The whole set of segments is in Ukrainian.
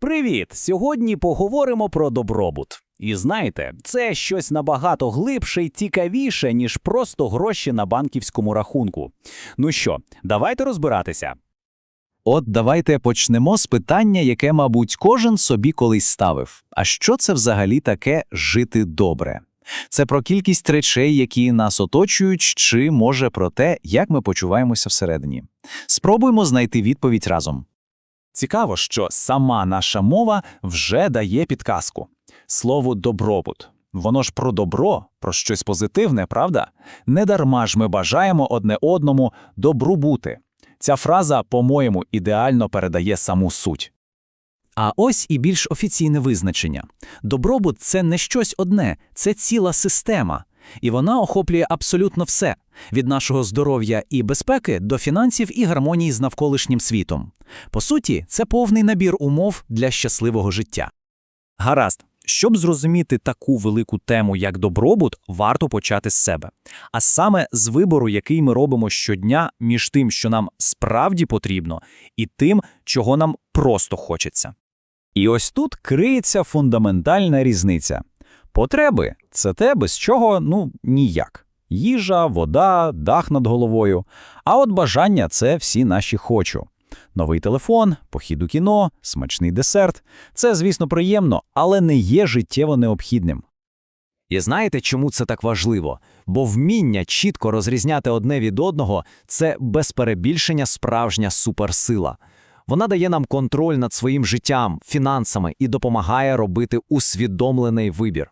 Привіт! Сьогодні поговоримо про добробут. І знаєте, це щось набагато глибше і цікавіше, ніж просто гроші на банківському рахунку. Ну що, давайте розбиратися. От давайте почнемо з питання, яке, мабуть, кожен собі колись ставив. А що це взагалі таке жити добре? Це про кількість речей, які нас оточують, чи може про те, як ми почуваємося всередині. Спробуємо знайти відповідь разом. Цікаво, що сама наша мова вже дає підказку. Слово добробут. Воно ж про добро, про щось позитивне, правда? Недарма ж ми бажаємо одне одному добру бути. Ця фраза, по-моєму, ідеально передає саму суть. А ось і більш офіційне визначення. Добробут – це не щось одне, це ціла система. І вона охоплює абсолютно все – від нашого здоров'я і безпеки до фінансів і гармонії з навколишнім світом. По суті, це повний набір умов для щасливого життя. Гаразд, щоб зрозуміти таку велику тему, як добробут, варто почати з себе. А саме з вибору, який ми робимо щодня між тим, що нам справді потрібно, і тим, чого нам просто хочеться. І ось тут криється фундаментальна різниця. Потреби це те, без чого ну ніяк. Їжа, вода, дах над головою. А от бажання це всі наші хочу. Новий телефон, похід у кіно, смачний десерт це, звісно, приємно, але не є життєво необхідним. І знаєте, чому це так важливо? Бо вміння чітко розрізняти одне від одного – це без перебільшення справжня суперсила. Вона дає нам контроль над своїм життям, фінансами і допомагає робити усвідомлений вибір.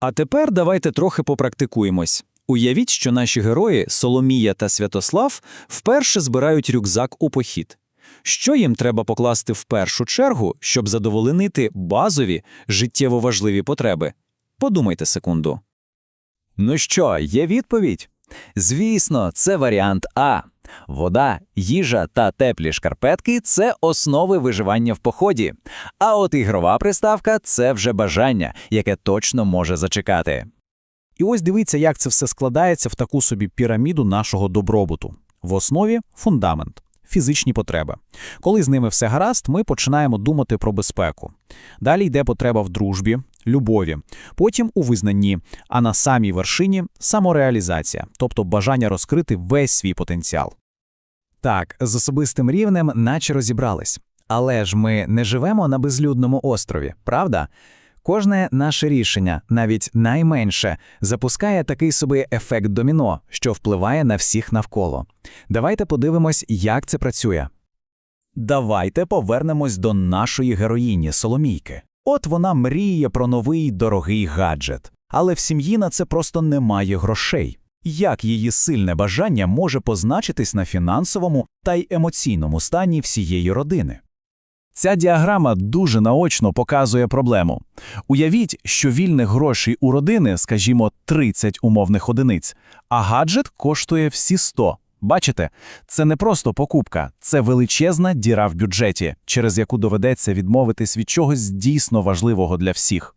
А тепер давайте трохи попрактикуємось. Уявіть, що наші герої Соломія та Святослав вперше збирають рюкзак у похід. Що їм треба покласти в першу чергу, щоб задовольнити базові, життєво важливі потреби? Подумайте секунду. Ну що, є відповідь? Звісно, це варіант А. Вода, їжа та теплі шкарпетки це основи виживання в поході. А от ігрова приставка це вже бажання, яке точно може зачекати. І ось дивіться, як це все складається в таку собі піраміду нашого добробуту. В основі фундамент, фізичні потреби. Коли з ними все гаразд, ми починаємо думати про безпеку. Далі йде потреба в дружбі, любові, потім у визнанні, а на самій вершині самореалізація, тобто бажання розкрити весь свій потенціал. Так, з особистим рівнем наче розібрались. Але ж ми не живемо на безлюдному острові, правда? Кожне наше рішення, навіть найменше, запускає такий собі ефект доміно, що впливає на всіх навколо. Давайте подивимось, як це працює. Давайте повернемось до нашої героїні Соломійки. От вона мріє про новий дорогий гаджет, але в сім'ї на це просто немає грошей. Як її сильне бажання може позначитись на фінансовому та й емоційному стані всієї родини? Ця діаграма дуже наочно показує проблему. Уявіть, що вільних грошей у родини, скажімо, 30 умовних одиниць, а гаджет коштує всі 100. Бачите, це не просто покупка, це величезна діра в бюджеті, через яку доведеться відмовитись від чогось дійсно важливого для всіх.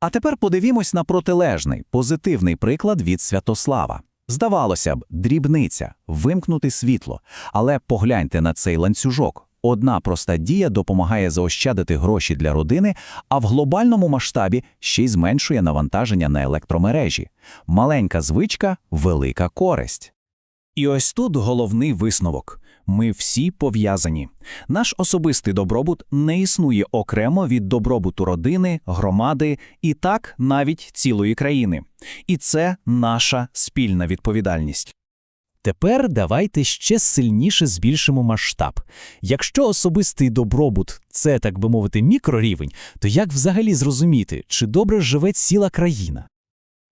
А тепер подивімось на протилежний, позитивний приклад від Святослава. Здавалося б, дрібниця, вимкнути світло, але погляньте на цей ланцюжок. Одна проста дія допомагає заощадити гроші для родини, а в глобальному масштабі ще й зменшує навантаження на електромережі. Маленька звичка велика користь. І ось тут головний висновок. Ми всі пов'язані. Наш особистий добробут не існує окремо від добробуту родини, громади і так навіть цілої країни. І це наша спільна відповідальність. Тепер давайте ще сильніше збільшимо масштаб. Якщо особистий добробут це, так би мовити, мікрорівень, то як взагалі зрозуміти, чи добре живе ціла країна?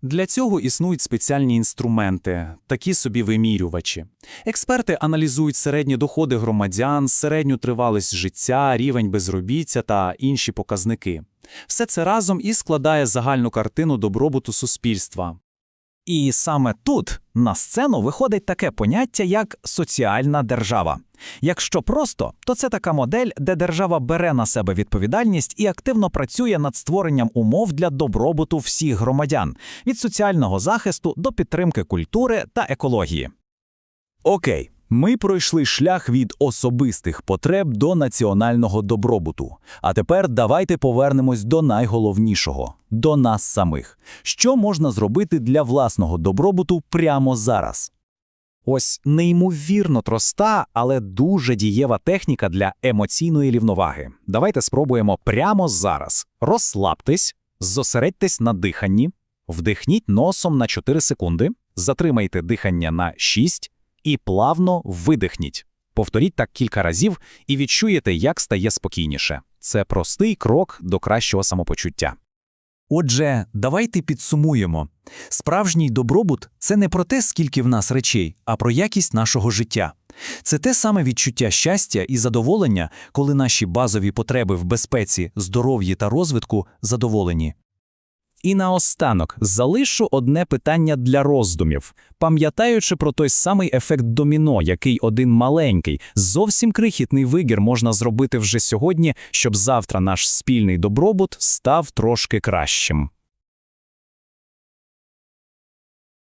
Для цього існують спеціальні інструменти, такі собі вимірювачі. Експерти аналізують середні доходи громадян, середню тривалість життя, рівень безробіття та інші показники. Все це разом і складає загальну картину добробуту суспільства. І саме тут на сцену виходить таке поняття, як соціальна держава. Якщо просто, то це така модель, де держава бере на себе відповідальність і активно працює над створенням умов для добробуту всіх громадян від соціального захисту до підтримки культури та екології. Окей, Ми пройшли шлях від особистих потреб до національного добробуту. А тепер давайте повернемось до найголовнішого – до нас самих. Що можна зробити для власного добробуту прямо зараз? Ось неймовірно проста, але дуже дієва техніка для емоційної рівноваги. Давайте спробуємо прямо зараз. Розслабтесь, зосередьтесь на диханні, вдихніть носом на 4 секунди, затримайте дихання на 6 і плавно видихніть. Повторіть так кілька разів і відчуєте, як стає спокійніше. Це простий крок до кращого самопочуття. Отже, давайте підсумуємо. Справжній добробут – це не про те, скільки в нас речей, а про якість нашого життя. Це те саме відчуття щастя і задоволення, коли наші базові потреби в безпеці, здоров'ї та розвитку задоволені. І наостанок залишу одне питання для роздумів, пам'ятаючи про той самий ефект доміно, який один маленький, зовсім крихітний вигір можна зробити вже сьогодні, щоб завтра наш спільний добробут став трошки кращим.